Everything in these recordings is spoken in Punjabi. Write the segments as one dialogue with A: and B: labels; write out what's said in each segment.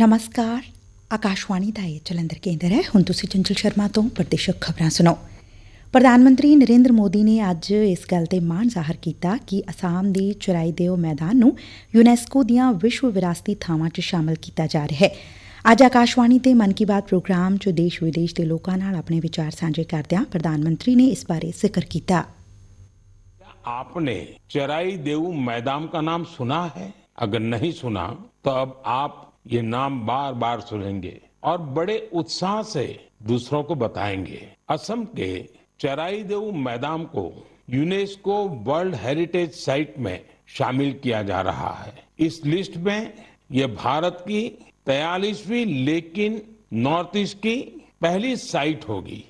A: ਨਮਸਕਾਰ ਆਕਾਸ਼ਵਾਣੀ ਦਾ ਇਹ ਜਲੰਧਰ ਕੇਂਦਰ ਹੈ ਹੁਣ ਤੁਸੀਂ ਚੰਚਲ ਸ਼ਰਮਾ ਤੋਂ ਪ੍ਰਦੇਸ਼ਕ ਖਬਰਾਂ ਸੁਣੋ ਪ੍ਰਧਾਨ ਮੰਤਰੀ ਨਰਿੰਦਰ ਮੋਦੀ ਨੇ ਅੱਜ ਇਸ ਗੱਲ ਤੇ ਮਾਣ ਜ਼ਾਹਰ ਕੀਤਾ ਕਿ ਅਸਾਮ ਦੀ ਚਰਾਈਦੇਓ ਮੈਦਾਨ ਨੂੰ ਯੂਨੈਸਕੋ ਦੀਆਂ ਵਿਸ਼ਵ ਵਿਰਾਸਤੀ ਥਾਵਾਂ 'ਚ ਸ਼ਾਮਲ ਕੀਤਾ ਜਾ ਰਿਹਾ ਹੈ ਅੱਜ ਆਕਾਸ਼ਵਾਣੀ ਤੇ ਮਨ ਕੀ ਬਾਤ ਪ੍ਰੋਗਰਾਮ 'ਚ ਦੇਸ਼ ਵਿਦੇਸ਼ ਦੇ ਲੋਕਾਂ ਨਾਲ ਆਪਣੇ ਵਿਚਾਰ ਸਾਂਝੇ ਕਰਦਿਆਂ ਪ੍ਰਧਾਨ ਮੰਤਰੀ ਨੇ ਇਸ ਬਾਰੇ ਜ਼ਿਕਰ ਕੀਤਾ
B: आपने चराई देऊ मैदान का नाम सुना है अगर नहीं सुना तो अब आप ये नाम बार बार सुनेंगे और बड़े उत्साह से दूसरों को बताएँगे। असम के चराई देऊ मैदान को यूनेस्को वर्ल्ड हेरिटेज साइट में शामिल किया जा रहा है। इस लिस्ट में ये भारत की तयालीसवीं लेकिन नॉर्थ ईस्ट की पहली साइट होगी।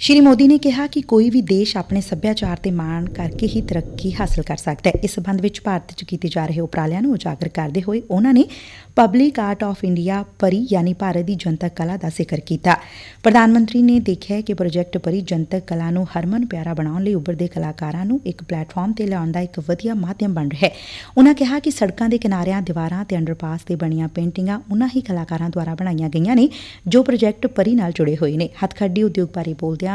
A: ਸ਼੍ਰੀ ਮੋਦੀ ਨੇ ਕਿਹਾ ਕਿ ਕੋਈ ਵੀ ਦੇਸ਼ ਆਪਣੇ ਸੱਭਿਆਚਾਰ ਤੇ ਮਾਣ ਕਰਕੇ ਹੀ ਤਰੱਕੀ ਹਾਸਲ ਕਰ ਸਕਦਾ ਹੈ। ਇਸ ਸੰਬੰਧ ਵਿੱਚ ਭਾਰਤ 'ਚ ਕੀਤੇ ਜਾ ਰਹੇ ਉਪਰਾਲਿਆਂ ਨੂੰ ਉਜਾਗਰ ਕਰਦੇ ਹੋਏ ਉਹਨਾਂ ਨੇ ਪਬਲਿਕ ਆਰਟ ਆਫ ਇੰਡੀਆ ਪਰੀ ਯਾਨੀ ਭਾਰਤ ਦੀ ਜਨਤਕ ਕਲਾ ਦਾ ਜ਼ਿਕਰ ਕੀਤਾ। ਪ੍ਰਧਾਨ ਮੰਤਰੀ ਨੇ ਦੇਖਿਆ ਕਿ ਪ੍ਰੋਜੈਕਟ ਪਰੀ ਜਨਤਕ ਕਲਾ ਨੂੰ ਹਰਮਨ ਪਿਆਰਾ ਬਣਾਉਣ ਲਈ ਉੱਭਰਦੇ ਕਲਾਕਾਰਾਂ ਨੂੰ ਇੱਕ ਪਲੇਟਫਾਰਮ ਤੇ ਲਿਆਉਣ ਦਾ ਇੱਕ ਵਧੀਆ ਮਾਧਿਅਮ ਬਣ ਰਿਹਾ ਹੈ। ਉਹਨਾਂ ਕਿਹਾ ਕਿ ਸੜਕਾਂ ਦੇ ਕਿਨਾਰਿਆਂ, ਦੀਵਾਰਾਂ ਤੇ ਅੰਡਰਪਾਸ ਤੇ ਬਣੀਆਂ ਪੇਂਟਿੰਗਾਂ ਉਹਨਾਂ ਹੀ ਕਲਾਕਾਰਾਂ ਦੁਆਰਾ ਬਣਾਈਆਂ ਗਈਆਂ ਨੇ ਜੋ ਪ੍ਰੋਜੈਕਟ ਪਰੀ ਨਾਲ ਜੁੜੇ ਹੋਏ ਨੇ। ਹੱਥਖੱਡੀ ਉਦਯੋਗ ਬਾਰੇ ਬੋਲਦਿਆਂ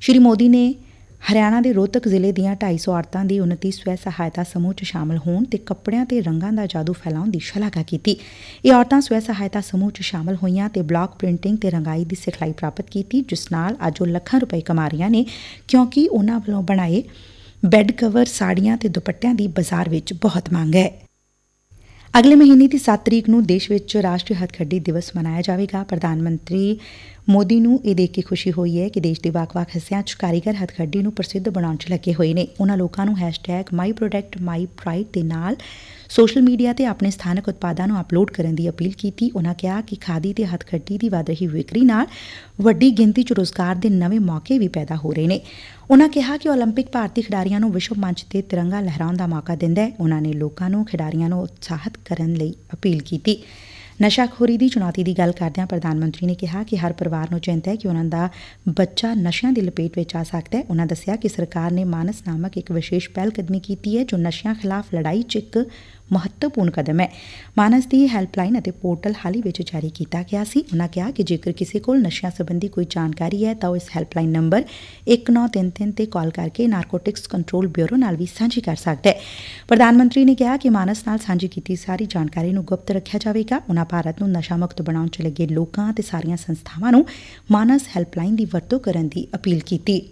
A: ਸ਼੍ਰੀ ਮੋਦੀ ਨੇ ਹਰਿਆਣਾ ਦੇ ਰੋਹਤਕ ਜ਼ਿਲ੍ਹੇ ਦੀਆਂ 250 ਔਰਤਾਂ ਦੀ ਉન્નਤੀ ਸਵੈ ਸਹਾਇਤਾ ਸਮੂਹ 'ਚ ਸ਼ਾਮਲ ਹੋਣ ਤੇ ਕੱਪੜਿਆਂ ਤੇ ਰੰਗਾਂ ਦਾ ਜਾਦੂ ਫੈਲਾਉਣ ਦੀ ਸ਼ਲਾਘਾ ਕੀਤੀ। ਇਹ ਔਰਤਾਂ ਸਵੈ ਸਹਾਇਤਾ ਸਮੂਹ 'ਚ ਸ਼ਾਮਲ ਹੋਈਆਂ ਤੇ ਬਲਾਕ ਪ੍ਰਿੰਟਿੰਗ ਤੇ ਰੰਗਾਈ ਦੀ ਸਿਖਲਾਈ ਪ੍ਰਾਪਤ ਕੀਤੀ, ਜਿਸ ਨਾਲ ਅੱਜ ਉਹ ਲੱਖਾਂ ਰੁਪਏ ਕਮਾ ਰਹੀਆਂ ਨੇ, ਕਿਉਂਕਿ ਉਹਨਾਂ ਵੱਲੋਂ ਬਣਾਏ ਬੈੱਡ ਕਵਰ, ਸਾੜੀਆਂ ਤੇ ਦੁਪੱਟਿਆਂ ਦੀ ਬਾਜ਼ਾਰ ਵਿੱਚ ਬਹੁਤ ਮੰਗ ਹੈ। ਅਗਲੇ ਮਹੀਨੇ ਦੀ 7 ਤਰੀਕ ਨੂੰ ਦੇਸ਼ ਵਿੱਚ ਰਾਸ਼ਟਰੀ ਹੱਥਖੱਡੀ ਦਿਵਸ ਮਨਾਇਆ ਜਾਵੇਗਾ। ਪ੍ਰਧਾਨ ਮੰਤਰੀ ਮੋਦੀ ਨੂੰ ਇਹ ਦੇਖ ਕੇ ਖੁਸ਼ੀ ਹੋਈ ਹੈ ਕਿ ਦੇਸ਼ ਦੇ ਵੱਖ-ਵੱਖ ਹਿੱਸਿਆਂ 'ਚ ਕਾਰੀਗਰ ਹੱਥਖੱਡੀ ਨੂੰ ਪ੍ਰਸਿੱਧ ਬਣਾਉਣ 'ਚ ਲੱਗੇ ਹੋਏ ਨੇ ਉਹਨਾਂ ਲੋਕਾਂ ਨੂੰ #myproductmypride ਦੇ ਨਾਲ ਸੋਸ਼ਲ ਮੀਡੀਆ ਤੇ ਆਪਣੇ ਸਥਾਨਕ ਉਤਪਾਦਾਂ ਨੂੰ ਅਪਲੋਡ ਕਰਨ ਦੀ ਅਪੀਲ ਕੀਤੀ ਉਹਨਾਂ ਕਿਹਾ ਕਿ ਖਾਦੀ ਤੇ ਹੱਥਖੱਡੀ ਦੀ ਵਧ ਰਹੀ ਵਿਕਰੀ ਨਾਲ ਵੱਡੀ ਗਿਣਤੀ 'ਚ ਰੋਜ਼ਗਾਰ ਦੇ ਨਵੇਂ ਮੌਕੇ ਵੀ ਪੈਦਾ ਹੋ ਰਹੇ ਨੇ ਉਨਾਂ ਕਿਹਾ ਕਿ 올림픽 ਭਾਰਤੀ ਖਿਡਾਰੀਆਂ ਨੂੰ ਵਿਸ਼ਵ ਮੰਚ ਤੇ ਤਿਰੰਗਾ ਲਹਿਰਾਉਣ ਦਾ ਮੌਕਾ ਦਿੰਦਾ ਹੈ ਉਨਾਂ ਨੇ ਲੋਕਾਂ ਨੂੰ ਖਿਡਾਰੀਆਂ ਨੂੰ ਉਤਸ਼ਾਹਿਤ ਕਰਨ ਲਈ ਅਪੀਲ ਕੀਤੀ ਨਸ਼ਾਖੋਰੀ ਦੀ ਚੁਣੌਤੀ ਦੀ ਗੱਲ ਕਰਦਿਆਂ ਪ੍ਰਧਾਨ ਮੰਤਰੀ ਨੇ ਕਿਹਾ ਕਿ ਹਰ ਪਰਿਵਾਰ ਨੂੰ ਚਿੰਤਾ ਹੈ ਕਿ ਉਨ੍ਹਾਂ ਦਾ ਬੱਚਾ ਨਸ਼ਿਆਂ ਦੀ ਲਪੇਟ ਵਿੱਚ ਆ ਸਕਦੈ ਹੈ। ਉਹਨਾਂ ਦੱਸਿਆ ਕਿ ਸਰਕਾਰ ਨੇ ਮਾਨਸ ਨਾਮਕ ਇਕ ਵਿਸ਼ੇਸ਼ ਪਹਿਲਕਦਮੀ ਕੀਤੀ ਹੈ ਜੋ ਨਸ਼ਿਆਂ ਖਿਲਾਫ ਲੜਾਈ 'ਚ ਇਕ ਮਹੱਤਵਪੂਰਨ ਕਦਮ ਹੈ। ਮਾਨਸ ਦੀ ਹੈਲਪਲਾਈਨ ਅਤੇ ਪੋਰਟਲ ਹਾਲ ਹੀ ਵਿੱਚ ਜਾਰੀ ਕੀਤਾ ਗਿਆ ਸੀ। ਉਨ੍ਹਾਂ ਕਿਹਾ ਕਿ ਜੇਕਰ ਕਿਸੇ ਕੋਲ ਨਸ਼ਿਆਂ ਸੰਬੰਧੀ ਕੋਈ ਜਾਣਕਾਰੀ ਹੈ, ਤਾਂ ਉਹ ਇਸ ਹੈਲਪਲਾਈਨ ਨੰਬਰ 1933 ਤੇ ਕਾਲ ਕਰਕੇ ਨਾਰਕੋਟਿਕਸ ਕੰਟਰੋਲ ਬਿਊਰੋ ਨਾਲ ਵੀ ਸਾਂਝੀ ਕਰ ਸਕਦਾ ਹੈ। ਪ੍ਰਧਾਨ ਮੰਤਰੀ ਨੇ ਕਿਹਾ ਕਿ ਮਾਨਸ ਨਾਲ ਸਾਂਝੀ ਕੀਤੀ ਸਾਰੀ ਜਾਣਕਾਰੀ ਨੂੰ ਗੁਪਤ ਰੱਖਿਆ ਜਾਵੇਗਾ। ਉਹਨਾਂ ਭਾਰਤ ਨੂੰ ਨਸ਼ਾ ਮੁਕਤ ਬਣਾਉਣ 'ਚ ਲੱਗੇ ਲੋਕਾਂ ਅਤੇ ਸਾਰੀਆਂ ਸੰਸਥਾਵਾਂ ਨੂੰ ਮਾਨਸ ਹੈਲਪਲਾਈਨ ਦੀ ਵਰਤੋਂ ਕਰਨ ਦੀ ਅਪੀਲ ਕੀਤੀ।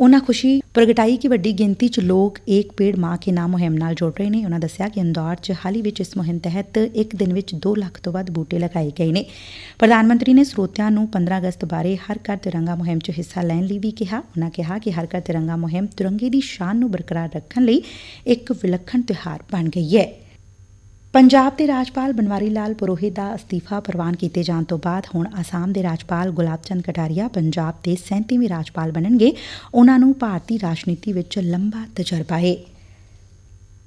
A: ਉਨਾਂ ਖੁਸ਼ੀ ਪ੍ਰਗਟਾਈ ਕਿ ਵੱਡੀ ਗਿਣਤੀ 'ਚ ਲੋਕ ਏਕ ਪੇੜ ਮਾਂ ਕੇ ਨਾਮ ਮੁਹਿੰਮ ਨਾਲ ਜੁੜ ਰਹੇ ਨੇ। ਉਨਾਂ ਦੱਸਿਆ ਕਿ ਇੰਦੌਰ 'ਚ ਹਾਲ ਹੀ ਵਿੱਚ ਇਸ ਮੁਹਿੰਮ ਤਹਿਤ ਇੱਕ ਦਿਨ ਵਿੱਚ 2 ਲੱਖ ਤੋਂ ਵੱਧ ਬੂਟੇ ਲਗਾਏ ਗਏ ਨੇ। ਪ੍ਰਧਾਨ ਮੰਤਰੀ ਨੇ ਸਰੋਤਿਆਂ ਨੂੰ 15 ਅਗਸਤ ਬਾਰੇ ਹਰ ਘਰ ਤਿਰੰਗਾ ਮੁਹਿੰਮ 'ਚ ਹਿੱਸਾ ਲੈਣ ਲਈ ਵੀ ਕਿਹਾ। ਉਨਾਂ ਕਿਹਾ ਕਿ ਹਰ ਘਰ ਤਿਰੰਗਾ ਮੁਹਿੰਮ ਤਿਰੰਗੇ ਦੀ ਸ਼ਾਨ ਨੂੰ ਬਰਕਰਾਰ ਰੱਖਣ ਲਈ ਇੱਕ ਵਿਲੱਖਣ ਤਿਉਹਾਰ ਬਣ ਗਈ ਹੈ। ਪੰਜਾਬ ਦੇ ਰਾਜਪਾਲ ਬਨਵਾਰੀ ਲਾਲ ਪੁਰੋਹਿਤ ਦਾ ਅਸਤੀਫਾ ਪ੍ਰਵਾਨ ਕੀਤੇ ਜਾਣ ਤੋਂ ਬਾਅਦ ਹੁਣ ਅਸਾਮ ਦੇ ਰਾਜਪਾਲ ਗੁਲਾਬ ਚੰਦ ਕਟਾਰੀਆ ਪੰਜਾਬ ਦੇ 37ਵੇਂ ਰਾਜਪਾਲ ਬਣਨਗੇ। ਉਹਨਾਂ ਨੂੰ ਭਾਰਤੀ ਰਾਜਨੀਤੀ ਵਿੱਚ ਲੰਬਾ ਤਜਰਬਾ ਹੈ।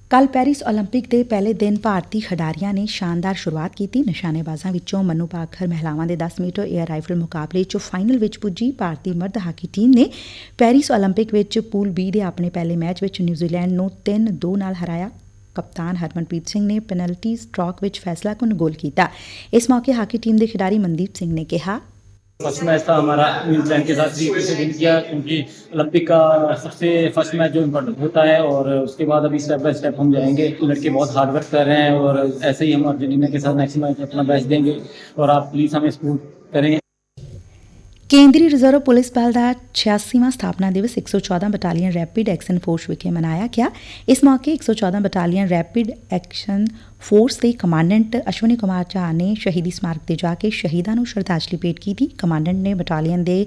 A: ਕੱਲ ਪੈਰਿਸ 올림픽 ਦੇ ਪਹਿਲੇ ਦਿਨ ਭਾਰਤੀ ਖਿਡਾਰੀਆਂ ਨੇ ਸ਼ਾਨਦਾਰ ਸ਼ੁਰੂਆਤ ਕੀਤੀ। ਨਿਸ਼ਾਨੇਬਾਜ਼ਾਂ ਵਿੱਚੋਂ ਮਨੂ ਪਾਖਰ ਮਹਿਲਾਵਾਂ ਦੇ 10 ਮੀਟਰ 에ਅਰ ਰਾਈਫਲ ਮੁਕਾਬਲੇ 'ਚ ਫਾਈਨਲ ਵਿੱਚ ਪੁੱਜੀ। ਭਾਰਤੀ ਮਰਦ ਹਾਕੀ ਟੀਮ ਨੇ ਪੈਰਿਸ 올림픽 ਵਿੱਚ ਪੂਲ ਬੀ ਦੇ ਆਪਣੇ ਪਹਿਲੇ ਮੈਚ ਵਿੱਚ ਨਿਊਜ਼ੀਲੈਂਡ ਨੂੰ 3-2 ਨਾਲ ਹਰਾਇਆ। ਕਪਤਾਨ ਹਰਮਨਪ੍ਰੀਤ ਸਿੰਘ ਨੇ ਪੈਨਲਟੀ ਸਟ੍ਰੋਕ ਵਿੱਚ ਫੈਸਲਾਕੁਨ ਗੋਲ ਕੀਤਾ ਇਸ ਮੌਕੇ ਹਾਕੀ ਟੀਮ ਦੇ ਖਿਡਾਰੀ ਮਨਦੀਪ ਸਿੰਘ ਨੇ ਕਿਹਾ
C: फर्स्ट मैच था हमारा न्यूजीलैंड के साथ जीत से विन किया क्योंकि ओलंपिक का सबसे फर्स्ट मैच जो इम्पोर्टेंट होता है और उसके बाद अभी स्टेप बाय स्टेप हम जाएंगे लड़के बहुत हार्ड वर्क कर रहे हैं और ऐसे ही हम अर्जेंटीना के साथ नेक्स्ट मैच अपना बेस्ट देंगे और आप प्लीज़ हमें सपोर्ट करें
A: ਕੇਂਦਰੀ ਰਿਜ਼ਰਵ ਪੁਲਿਸ ਬਲ ਦਾ 86ਵਾਂ ਸਥਾਪਨਾ ਦਿਵਸ 114 ਬਟਾਲੀਅਨ ਰੈਪਿਡ ਐਕਸ਼ਨ ਫੋਰਸ ਵਿਖੇ ਮਨਾਇਆ ਗਿਆ। ਇਸ ਮੌਕੇ 114 ਬਟਾਲੀਅਨ ਰੈਪਿਡ ਐਕਸ਼ਨ ਫੋਰਸ ਦੇ ਕਮਾਂਡੈਂਟ ਅਸ਼ਵਨੀ ਕੁਮਾਰ ਝਾ ਨੇ ਸ਼ਹੀਦੀ ਸਮਾਰਕ ਤੇ ਜਾ ਕੇ ਸ਼ਹੀਦਾਂ ਨੂੰ ਸ਼ਰਧਾਂਜਲੀ ਭੇਟ ਕੀਤੀ। ਕਮਾਂਡੈਂਟ ਨੇ ਬਟਾਲੀਅਨ ਦੇ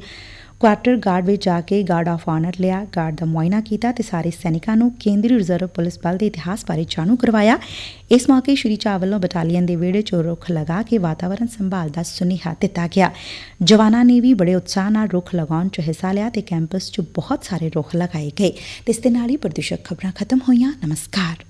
A: ਕੁਆਟਰ ਗਾਰਡ ਵਿੱਚ ਜਾ ਕੇ ਗਾਰਡ ਆਫ ਆਨਰ ਲਿਆ, ਗਾਰਡ ਦਾ ਮੁਆਇਨਾ ਕੀਤਾ ਤੇ ਸਾਰੇ ਸੈਨਿਕਾਂ ਨੂੰ ਕੇਂਦਰੀ ਰਿਜ਼ਰਵ ਪੁਲਿਸ ਬਲ ਦੇ ਇਤਿਹਾਸ ਬਾਰੇ ਜਾਣੂ ਕਰਵਾਇਆ। ਇਸ ਮੌਕੇ ਸ਼੍ਰੀ ਚਾਵਲ ਵੱਲੋਂ ਬਟਾਲੀਅਨ ਦੇ ਵਿਹੜੇ 'ਚ ਰੁੱਖ ਲਗਾ ਕੇ ਵਾਤਾਵਰਣ ਸੰਭਾਲ ਦਾ ਸੁਨੇਹਾ ਦਿੱਤਾ ਗਿਆ। ਜਵਾਨਾਂ ਨੇ ਵੀ ਬੜੇ ਉਤਸ਼ਾਹ ਨਾਲ ਰੁੱਖ ਲਗਾਉਣ 'ਚ ਹਿੱਸਾ ਲਿਆ ਤੇ ਕੈਂਪਸ 'ਚ ਬਹੁਤ ਸਾਰੇ ਰੁੱਖ ਲਗਾਏ ਗਏ। ਤੇ ਇਸ ਦੇ ਨਾਲ ਹੀ ਪ੍ਰਦੂਸ਼ਕ ਖਬਰਾਂ ਖਤਮ ਹੋਈਆਂ। ਨਮਸਕਾਰ।